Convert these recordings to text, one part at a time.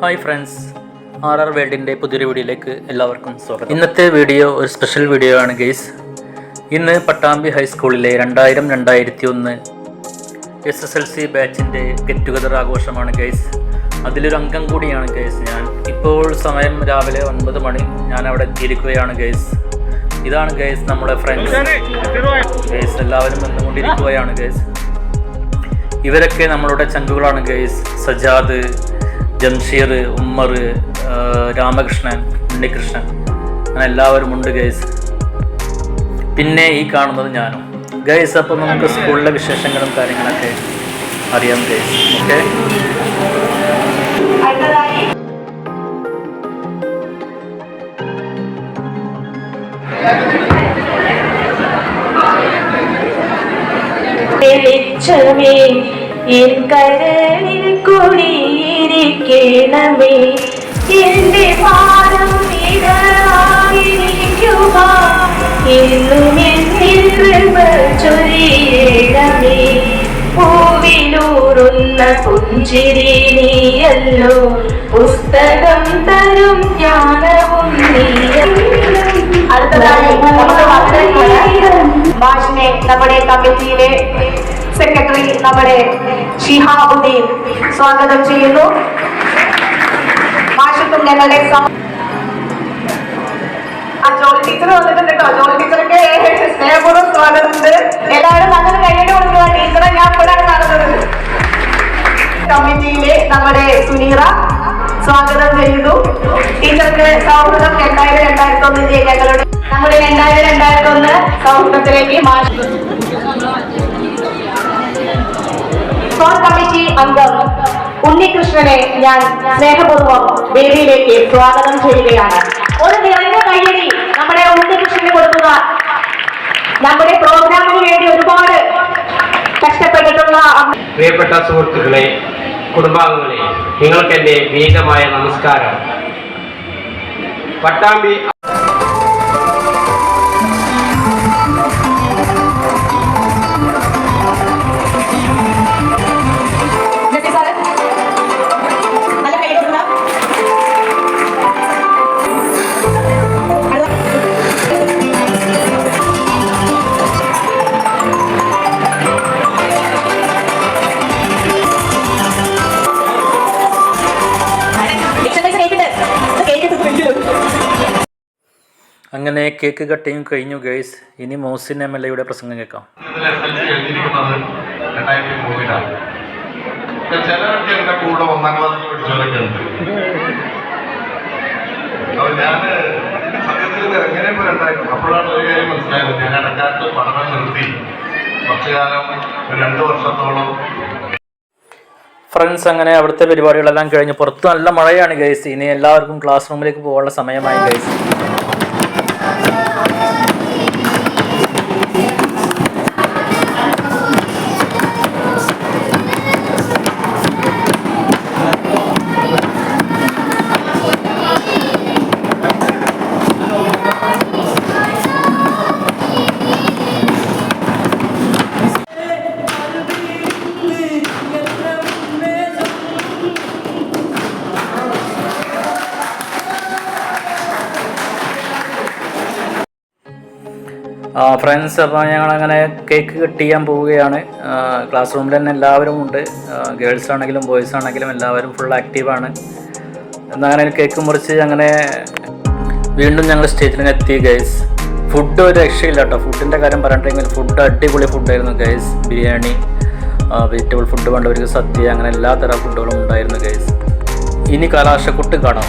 Hi friends R R വേൾഡിന്റെ പുതിയൊരു വീഡിയോയിലേക്ക് എല്ലാവർക്കും സ്വാഗതം. ഇന്നത്തെ വീഡിയോ ഒരു സ്പെഷ്യൽ വീഡിയോ ആണ് ഗെയ്സ് ഇന്ന് പട്ടാമ്പി ഹൈസ്കൂളിലെ രണ്ടായിരം രണ്ടായിരത്തി ഒന്ന് എസ് എസ് എൽ സി ബാച്ചിന്റെ ഗെറ്റ് ടുഗദർ ആഘോഷമാണ് ഗെയ്സ് അതിലൊരു അംഗം കൂടിയാണ് ഗെയ്സ് ഞാൻ. ഇപ്പോൾ സമയം രാവിലെ ഒൻപത് മണി. ഞാൻ അവിടെ എത്തിയിരിക്കുകയാണ് ഗെയ്സ് ഇതാണ് ഗെയ്സ് നമ്മുടെ ഫ്രണ്ട്സ് ഗെയ്സ് എല്ലാവരും വന്നുകൊണ്ടിരിക്കുകയാണ് ഗെയ്സ് ഇവരൊക്കെ നമ്മളുടെ ചങ്കുകളാണ് ഗെയ്സ് സജാദ് ജംഷീർ ഉമ്മർ രാമകൃഷ്ണൻ ഉണ്ണികൃഷ്ണൻ അങ്ങനെ എല്ലാവരും ഉണ്ട് ഗൈസ് പിന്നെ ഈ കാണുന്നത് ഞാനും. ഗൈസ് അപ്പോൾ നമുക്ക് സ്കൂളിലെ വിശേഷങ്ങളും കാര്യങ്ങളൊക്കെ അറിയാം ഗൈസ് ഓക്കെ വെളിച്ചമേ എൻ കരളിൽ കുടിയിരിക്കണമേ. എന്റെ പാദം ഇടറായിരിക്കുക എന്നും എന്നിൽ കൃപ ചൊരിയണമേ. പൂവിലൂറുന്ന പുഞ്ചിരി നീയല്ലോ. പുസ്തകം തരും ജ്ഞാനവും അടുത്തതായി നമ്മുടെ മാഷിനെ നമ്മുടെ കമ്മിറ്റിയിലെ സെക്രട്ടറി നമ്മുടെ ഷിഹാബുദ്ദീൻ സ്വാഗതം ചെയ്യുന്നു. മാഷക്കും ഞങ്ങളുടെ ജോലി ടീച്ചർ വന്നിട്ടുണ്ട് ജോളി സ്നേഹപൂർവം കൈയ്യടി കൊടുക്കുക ടീച്ചറെ. ഞാൻ കാണുന്നത്. കമ്മിറ്റിയിലെ നമ്മുടെ സുനീറ സ്വാഗതം ചെയ്യുന്നു. ടീച്ചർക്ക് സൗഹൃദം രണ്ടായിരം രണ്ടായിരത്തി ഞങ്ങളുടെ നമ്മുടെ രണ്ടായിരം രണ്ടായിരത്തി ഒന്ന് സൗഹൃദത്തിലേക്ക് മാറ്റി കോർ കമ്മിറ്റി അംഗം ഉണ്ണികൃഷ്ണനെ ഞാൻ സ്നേഹപൂർവം വേദിയിലേക്ക് സ്വാഗതം ചെയ്യുകയാണ്. ഒരു നിറഞ്ഞ കയ്യടി നമ്മുടെ ഉണ്ണികൃഷ്ണന് കൊടുക്കുക. നമ്മുടെ പ്രോഗ്രാമിന് വേണ്ടി ഒരുപാട് കഷ്ടപ്പെട്ടിട്ടുള്ള പ്രിയപ്പെട്ട സുഹൃത്തുക്കളെ കുടുംബാംഗങ്ങളെ നിങ്ങൾക്ക് എന്റെ നമസ്കാരം. പട്ടാമ്പി അങ്ങനെ കേക്ക് കട്ടിങ് കഴിഞ്ഞു ഗൈസ് ഇനി മോസിൻ എം എൽ എയുടെ പ്രസംഗം കേൾക്കാം. എങ്ങനെ അപ്പോഴാണ് ഒരു കാര്യം ഞാൻ പഠനം നിർത്തി രണ്ട് ഫ്രണ്ട്സ് അങ്ങനെ അവിടുത്തെ പരിപാടികളെല്ലാം കഴിഞ്ഞ് പുറത്ത് നല്ല മഴയാണ് ഗൈസ് ഇനി എല്ലാവർക്കും ക്ലാസ് റൂമിലേക്ക് പോകാനുള്ള സമയമായി ഗൈസ് ഫ്രണ്ട്സ് അപ്പോൾ ഞങ്ങളങ്ങനെ കേക്ക് കട്ട് ചെയ്യാൻ പോവുകയാണ് ക്ലാസ് റൂമിൽ തന്നെ എല്ലാവരും ഉണ്ട്. ഗേൾസ് ആണെങ്കിലും ബോയ്സ് ആണെങ്കിലും എല്ലാവരും ഫുൾ ആക്റ്റീവാണ് എന്നങ്ങനെ കേക്ക് മുറിച്ച് അങ്ങനെ വീണ്ടും ഞങ്ങൾ സ്റ്റേജിൽ എത്തി ഗൈസ് ഫുഡ് ഒരു രക്ഷയില്ല കേട്ടോ ഫുഡിന്റെ കാര്യം പറഞ്ഞിട്ടുണ്ടെങ്കിൽ ഫുഡ് അടിപൊളി ഫുഡായിരുന്നു ഗൈസ് ബിരിയാണി വെജിറ്റബിൾ ഫുഡ് വേണ്ടവർക്ക് സദ്യ അങ്ങനെ എല്ലാ തരം ഫുഡുകളും ഉണ്ടായിരുന്നു ഗൈസ് ഇനി കലാശക്കുട്ട് കാണാം.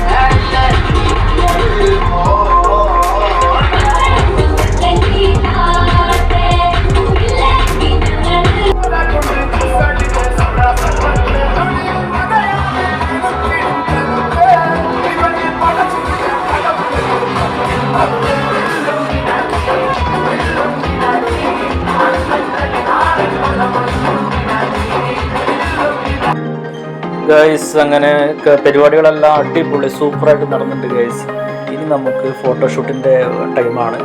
ഗൈസ് അങ്ങനെ പരിപാടികളെല്ലാം അടിപൊളി സൂപ്പറായിട്ട് നടന്നിട്ടുണ്ട് ഗൈസ് ഇനി നമുക്ക് ഫോട്ടോഷൂട്ടിന്റെ ടൈമാണ്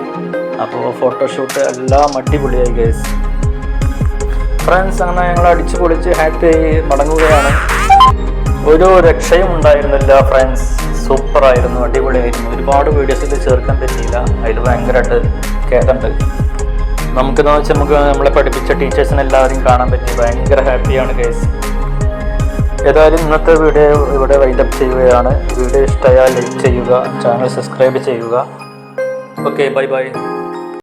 അപ്പോൾ ഫോട്ടോഷൂട്ട് എല്ലാം അടിപൊളിയായി ഗൈസ് ഫ്രണ്ട്സ് അങ്ങനെ ഞങ്ങൾ അടിച്ചു പൊളിച്ച് ഹാപ്പി ആയി മടങ്ങുകയാണ്. ഒരു രക്ഷയും ഉണ്ടായിരുന്നില്ല ഫ്രണ്ട്സ് സൂപ്പറായിരുന്നു അടിപൊളിയായിരുന്നു. ഒരുപാട് വീഡിയോസ് ഇത് ചേർക്കാൻ പറ്റിയില്ല. അതിൽ ഭയങ്കരമായിട്ട് കേട്ടുണ്ട് നമുക്കെന്ന് വെച്ചാൽ നമുക്ക് നമ്മളെ പഠിപ്പിച്ച ടീച്ചേഴ്സിനെ എല്ലാവരും കാണാൻ പറ്റി. ഭയങ്കര ഹാപ്പിയാണ് കേസ് ഏതായാലും ഇന്നത്തെ വീഡിയോ ഇവിടെ വൈൻഡപ്പ് ചെയ്യുകയാണ്. വീഡിയോ ഇഷ്ടമായാൽ ലൈക്ക് ചെയ്യുക ചാനൽ സബ്സ്ക്രൈബ് ചെയ്യുക. Okay bye bye